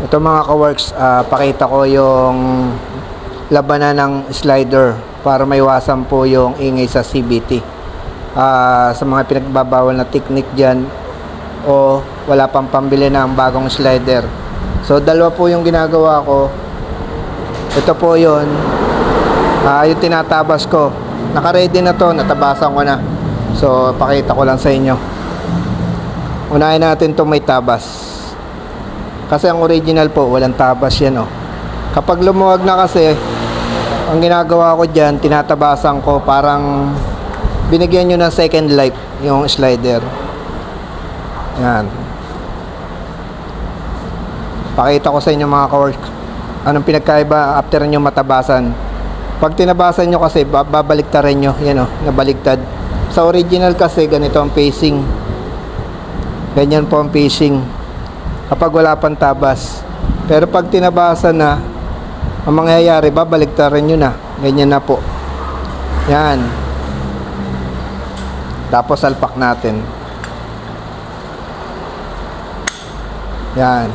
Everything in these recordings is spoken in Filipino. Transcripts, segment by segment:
Ito mga ka-works, ah, pakita ko yung labanan ng slider para maiwasan po yung ingay sa CBT. Ah, sa mga pinagbabawal na technique dyan o wala pang pambili ng bagong slider. So dalawa po yung ginagawa ko. Ito po yun. Ah, yung tinatabas ko. Naka-ready na to, natabasan ko na. So pakita ko lang sa inyo. Unahin natin to may tabas. Kasi ang original po, walang tabas yan oh. Kapag lumuwag na kasi, ang ginagawa ko dyan, tinatabasan ko parang binigyan nyo ng second life yung slider. Yan. Pakita ko sa inyo mga ka-work. Anong pinagkaiba after nyo matabasan. Pag tinabasan nyo kasi, ba- babaliktarin nyo. Yan oh, nabaligtad. Sa original kasi, ganito ang pacing. Ganyan po ang pacing kapag wala pang tabas. Pero pag tinabasan na, ang mangyayari, babaliktarin nyo na. Ganyan na po. Yan. Tapos salpak natin. Yan.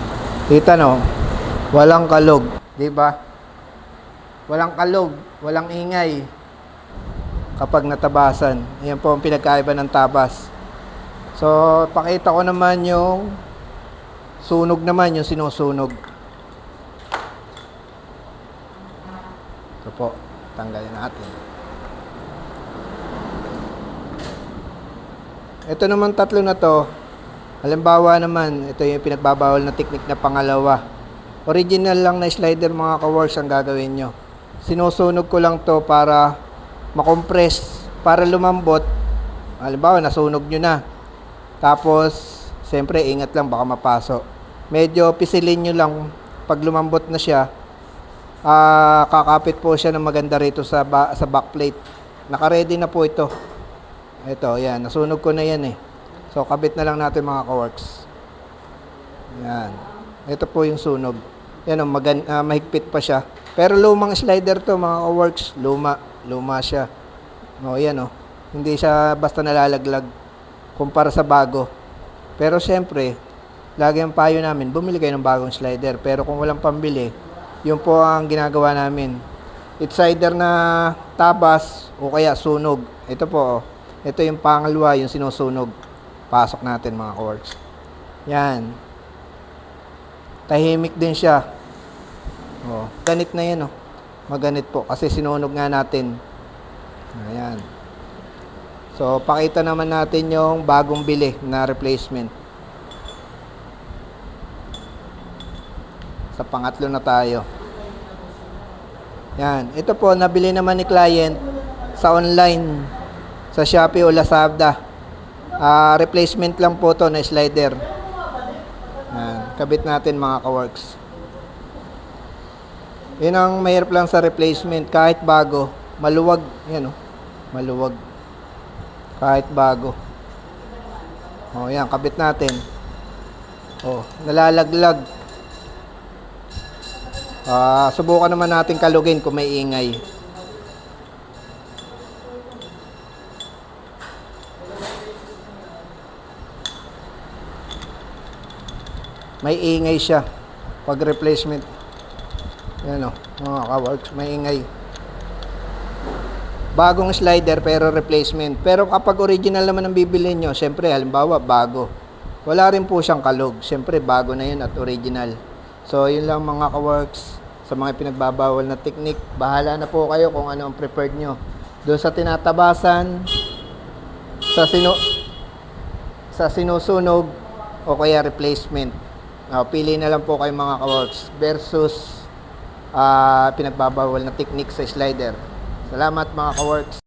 Kita no, walang kalog. Di ba? Walang kalog, walang ingay. Kapag natabasan. Yan po ang pinagkaiba ng tabas. So, pakita ko naman yung Sunog naman yung sinusunog. Ito po, tanggalin natin. Ito naman tatlo na to. Halimbawa naman, ito yung pinagbabawal na technique na pangalawa. Original lang na slider mga ka-works ang gagawin nyo. Sinusunog ko lang to para makompress, para lumambot. Halimbawa, nasunog nyo na. Tapos, siyempre, ingat lang, baka mapasok medyo pisilin nyo lang pag lumambot na siya. Ah kakapit po siya ng maganda rito sa, ba- sa backplate. Naka-ready na po ito. Ito yan. Nasunog ko na yan eh. So kabit na lang natin mga kaworks. Yan. Ito po yung sunog. Yan oh, magan- ah, mahigpit pa siya. Pero lumang slider to mga kaworks. Luma luma siya. No yan oh. Hindi siya basta nalalaglag kumpara sa bago. Pero syempre lagi ang payo namin, bumili kayo ng bagong slider. Pero kung walang pambili, yun po ang ginagawa namin. It's either na tabas o kaya sunog. Ito po, oh. ito yung pangalawa, yung sinusunog. Pasok natin mga courts. Yan. Tahimik din siya. Oh, ganit na yan oh. Maganit po kasi sinunog nga natin. Ayan. So, pakita naman natin yung bagong bili na replacement. Sa pangatlo na tayo. Yan. Ito po, nabili naman ni client sa online. Sa Shopee o Lazada. Ah, replacement lang po to na slider. Yan. Kabit natin mga ka-works. Yun ang mahirap lang sa replacement. Kahit bago, maluwag. Yan o. Maluwag. Kahit bago. O, yan. Kabit natin. O, nalalaglag. Ah, subukan naman natin kalugin kung may ingay. May ingay siya pag replacement. Yan o, mga ka-works, may ingay. Bagong slider pero replacement. Pero kapag original naman ang bibili nyo, syempre halimbawa bago. Wala rin po siyang kalog. Syempre bago na yun at original. So, yun lang mga ka-works sa mga pinagbabawal na technique. Bahala na po kayo kung ano ang preferred nyo. Doon sa tinatabasan, sa sino sa sinusunog o kaya replacement. Uh, pili na lang po kayo mga ka-works versus ah, pinagbabawal na technique sa slider. Salamat mga ka-works.